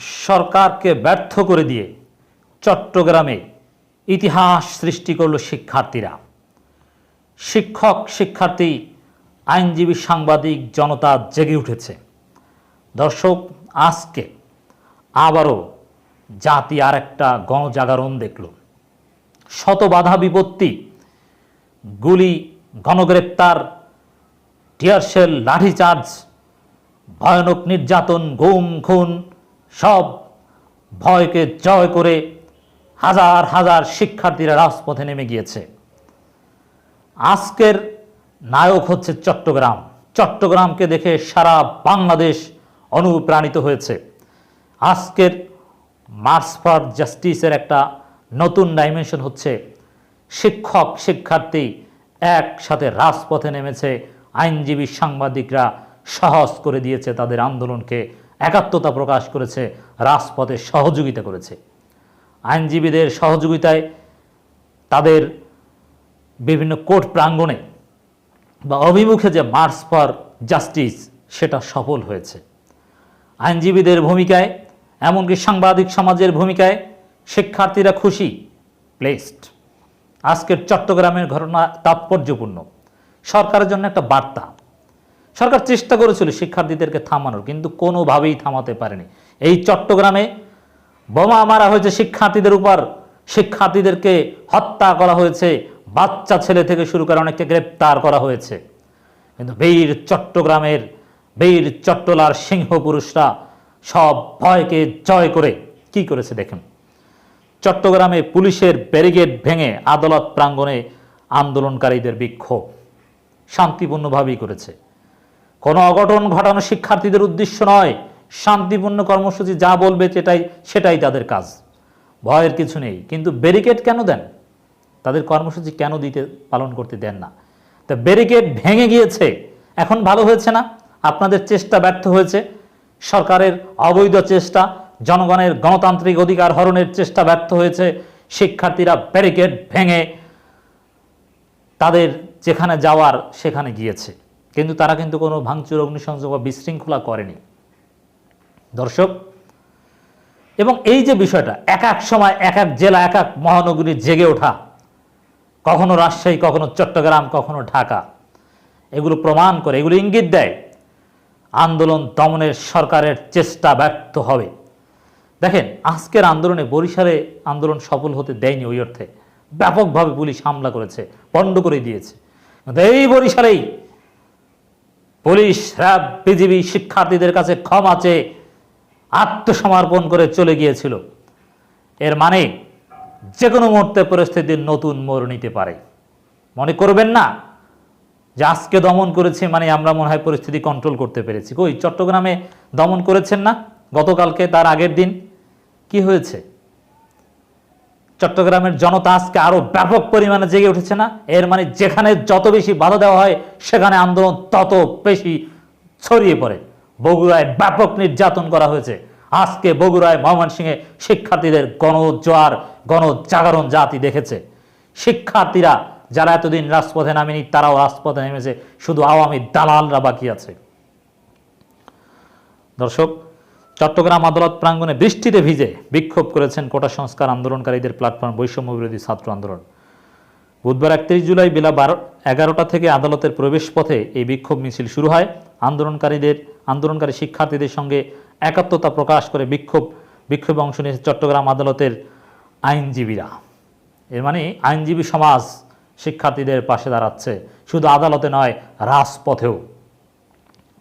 সরকারকে ব্যর্থ করে দিয়ে চট্টগ্রামে ইতিহাস সৃষ্টি করল শিক্ষার্থীরা। শিক্ষক, শিক্ষার্থী, আইনজীবী, সাংবাদিক, জনতা জেগে উঠেছে। দর্শক, আজকে আবারও জাতি আর একটা গণজাগরণ দেখল। শত বাধা বিপত্তি, গুলি, গণগ্রেপ্তার, টিয়ারশেল, লাঠিচার্জ, ভয়ানক নির্যাতন, গুম, খুন সব ভয়কে জয় করে হাজার হাজার শিক্ষার্থীরা রাজপথে নেমে গিয়েছে। আজকের নায়ক হচ্ছে চট্টগ্রাম। চট্টগ্রামকে দেখে সারা বাংলাদেশ অনুপ্রাণিত হয়েছে। আজকের মার্চ ফর জাস্টিসের একটা নতুন ডাইমেনশন হচ্ছে, শিক্ষক শিক্ষার্থী একসাথে রাজপথে নেমেছে, আইনজীবী সাংবাদিকরা সহজ করে দিয়েছে তাদের আন্দোলনকে। একাত্মতা প্রকাশ করেছে, রাজপথে সহযোগিতা করেছে। আইনজীবীদের সহযোগিতায় তাদের বিভিন্ন কোর্ট প্রাঙ্গণে বা অভিমুখে যে মার্চ ফর জাস্টিস সেটা সফল হয়েছে। আইনজীবীদের ভূমিকায়, এমনকি সাংবাদিক সমাজের ভূমিকায় শিক্ষার্থীরা খুশি প্লেসড আজকের চট্টগ্রামের ঘটনা তাৎপর্যপূর্ণ। সরকারের জন্য একটা বার্তা সরকার চেষ্টা করেছিল শিক্ষার্থীদেরকে থামানোর, কিন্তু কোনোভাবেই থামাতে পারেনি। এই চট্টগ্রামে বোমা মারা হয়েছে শিক্ষার্থীদের উপর। শিক্ষার্থীদেরকে হত্যা করা হয়েছে। বাচ্চা ছেলে থেকে শুরু করে অনেককে গ্রেপ্তার করা হয়েছে। কিন্তু বীর চট্টগ্রামের বীর চট্টলার সিংহ পুরুষরা সব ভয়কে জয় করে কি করেছে দেখুন। চট্টগ্রামে পুলিশের ব্যারিগেড ভেঙে আদালত প্রাঙ্গণে আন্দোলনকারীদের বিক্ষোভ শান্তিপূর্ণভাবেই করেছে। কোনো অঘটন ঘটানো শিক্ষার্থীদের উদ্দেশ্য নয়। শান্তিপূর্ণ কর্মসূচি যা বলবে সেটাই সেটাই তাদের কাজ। ভয়ের কিছু নেই। কিন্তু ব্যারিকেড কেন দেন? তাদের কর্মসূচি কেন দিতে, পালন করতে দেন না? তা ব্যারিকেড ভেঙে গিয়েছে। এখন ভালো হয়েছে না? আপনাদের চেষ্টা ব্যর্থ হয়েছে। সরকারের অবৈধ চেষ্টা, জনগণের গণতান্ত্রিক অধিকার হরণের চেষ্টা ব্যর্থ হয়েছে। শিক্ষার্থীরা ব্যারিকেড ভেঙে তাদের যেখানে যাওয়ার, সেখানে গিয়েছে। কিন্তু তারা কিন্তু কোনো ভাঙচুর, অগ্নিসংযোগ বা বিশৃঙ্খলা করেনি। দর্শক, এবং এই যে বিষয়টা, এক এক সময়, এক এক জেলা, এক এক মহানগরী জেগে ওঠা, কখনো রাজশাহী, কখনো চট্টগ্রাম, কখনো ঢাকা, এগুলো প্রমাণ করে, এগুলো ইঙ্গিত দেয়, আন্দোলন দমনের সরকারের চেষ্টা ব্যর্থ হবে। দেখেন, আজকের আন্দোলনে বরিশালে আন্দোলন সফল হতে দেয়নি ওই অর্থে। ব্যাপকভাবে পুলিশ হামলা করেছে, বন্ধ করে দিয়েছে। এই বরিশালেই পুলিশ, র্যাব, বিজিবি শিক্ষার্থীদের কাছে ক্ষমা চেয়ে আত্মসমর্পণ করে চলে গিয়েছিল। এর মানে যে কোনো মুহূর্তে পরিস্থিতির নতুন মোড় নিতে পারে। মনে করবেন না যে আজকে দমন করেছে মানে আমরা মনে হয় পরিস্থিতি কন্ট্রোল করতে পেরেছি। কই, চট্টগ্রামে দমন করেছেন না? গতকালকে, তার আগের দিন। কি হয়েছে? চট্টগ্রামের জনতা আজকে আরও ব্যাপক পরিমাণে জেগে উঠেছে না? এর মানে যেখানে যত বেশি বাধা দেওয়া হয়, সেখানে আন্দোলন তত বেশি ছড়িয়ে পড়ে। বগুড়ায় ব্যাপক নির্যাতন করা হয়েছে। আজকে বগুড়ায় ময়মনসিংহে শিক্ষার্থীদের গণজোয়ার, গণজাগরণ জাতি দেখেছে। শিক্ষার্থীরা যারা এতদিন রাজপথে নামেনি, তারাও রাজপথে নেমেছে। শুধু আওয়ামী দালালরা বাকি আছে। দর্শক চট্টগ্রাম আদালত প্রাঙ্গণে বৃষ্টিতে ভিজে বিক্ষোভ করেছেন কোটা সংস্কার আন্দোলনকারীদের প্ল্যাটফর্ম বৈষম্য বিরোধী ছাত্র আন্দোলন। বুধবার একত্রিশ জুলাই বেলা বারো, এগারোটা থেকে আদালতের প্রবেশ পথে এই বিক্ষোভ মিছিল শুরু হয়। আন্দোলনকারীদের, আন্দোলনকারী শিক্ষার্থীদের সঙ্গে একাত্মতা প্রকাশ করে বিক্ষোভ, বিক্ষোভে অংশ নিয়েছে চট্টগ্রাম আদালতের আইনজীবীরা। এর মানে আইনজীবী সমাজ শিক্ষার্থীদের পাশে দাঁড়াচ্ছে, শুধু আদালতে নয়, রাজপথেও।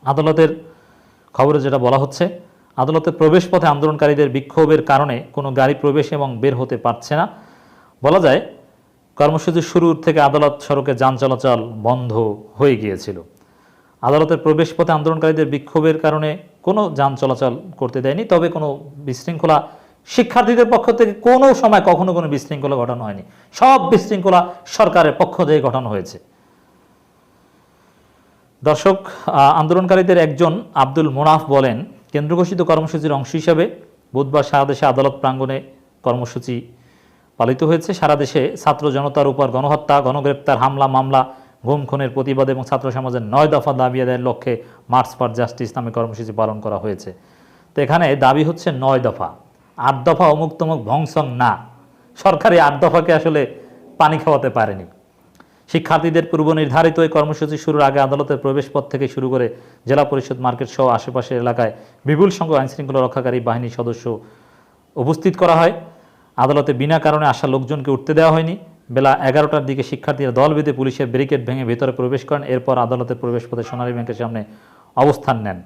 আদালতের খবরে যেটা বলা হচ্ছে আদালতের প্রবেশ পথে আন্দোলনকারীদের বিক্ষোভের কারণে কোনো গাড়ি প্রবেশ এবং বের হতে পারছে না। বলা যায় কর্মসূচির শুরুর থেকে আদালত সড়কে যান চলাচল বন্ধ হয়ে গিয়েছিল। আদালতের প্রবেশ পথে আন্দোলনকারীদের বিক্ষোভের কারণে কোনো যান চলাচল করতে দেয়নি, তবে কোনো বিশৃঙ্খলা শিক্ষার্থীদের পক্ষ থেকে কোনো সময় কখনো কোনো বিশৃঙ্খলা ঘটানো হয়নি। সব বিশৃঙ্খলা সরকারের পক্ষ থেকে ঘটানো হয়েছে। দর্শক আন্দোলনকারীদের একজন আব্দুল মোনাফ বলেন কেন্দ্র ঘোষিত কর্মসূচির অংশ হিসাবে বুধবার সারা দেশে আদালত প্রাঙ্গণে কর্মসূচি পালিত হয়েছে। সারা দেশে ছাত্র জনতার উপর গণহত্যা, গণগ্রেপ্তার হামলা, মামলা, গুম, খুনের প্রতিবাদ এবং ছাত্র সমাজের নয় দফা দাবি আদায়ের লক্ষ্যে মার্চ ফর জাস্টিস নামে কর্মসূচি পালন করা হয়েছে। তো এখানে দাবি হচ্ছে নয় দফা। আট দফা অমুক তমুক ভংসং না। সরকারি আট দফাকে আসলে পানি খাওয়াতে পারেনি। শিক্ষার্থীদের পূর্ব নির্ধারিত এই কর্মসূচি শুরুর আগে আদালতের প্রবেশপথ থেকে শুরু করে জেলা পরিষদ মার্কেট সহ আশেপাশের এলাকায় বিপুল সংখ্যক আইনশৃঙ্খলা রক্ষাকারী বাহিনীর সদস্য উপস্থিত করা হয়। আদালতে বিনা কারণে আসা লোকজনকে উঠতে দেওয়া হয়নি। বেলা এগারোটার দিকে শিক্ষার্থীরা দল বেঁধে পুলিশের ব্যারিকেড ভেঙে ভেতরে প্রবেশ করেন। এরপর আদালতের প্রবেশপথে সোনালী ব্যাংকের সামনে অবস্থান নেন।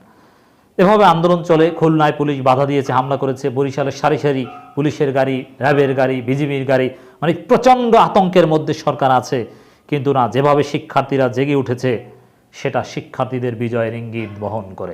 এভাবে আন্দোলন চলে। খুলনায় পুলিশ বাধা দিয়েছে, হামলা করেছে। বরিশালের সারি সারি পুলিশের গাড়ি, র্যাবের গাড়ি, বিজিবির গাড়ি মানে প্রচণ্ড আতঙ্কের মধ্যে সরকার আছে। কিন্তু না যেভাবে শিক্ষার্থীরা জেগে উঠেছে সেটা শিক্ষার্থীদের বিজয়ের ইঙ্গিত বহন করে।